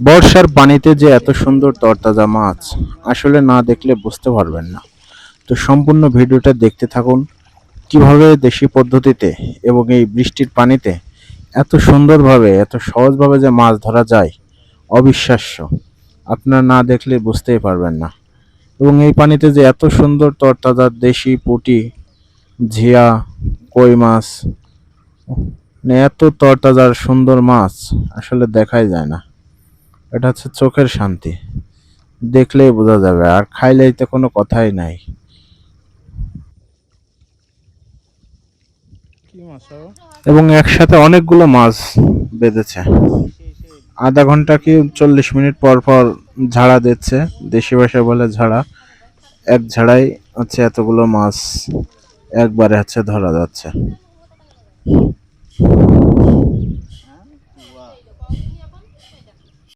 বর্ষার পানিতে যে এত সুন্দর তরতাজা মাছ, আসলে না দেখলে বুঝতে পারবেন না। তো সম্পূর্ণ ভিডিওটা দেখতে থাকুন, কীভাবে দেশি পদ্ধতিতে এবং এই বৃষ্টির পানিতে এত সুন্দরভাবে, এত সহজভাবে যে মাছ ধরা যায়, অবিশ্বাস্য। আপনারা না দেখলে বুঝতেই পারবেন না। এবং এই পানিতে যে এত সুন্দর তরতাজা দেশি পুঁটি, ঝিয়া, কই মাছ মানে এত তরতাজা সুন্দর মাছ আসলে দেখাই যায় না। এটা হচ্ছে চোখের শান্তি। দেখলেই বোঝা যাবে আর খাইলেই তো কোনো কথাই নাই। এবং একসাথে অনেকগুলো মাছ বেঁধেছে। আধা ঘণ্টা কি চল্লিশ মিনিট পর পর ঝাড়া দিচ্ছে দেশি ভাষায় বলে ঝাড়া। এক ঝাড়াই হচ্ছে এতগুলো মাছ একবারে হচ্ছে ধরা যাচ্ছে।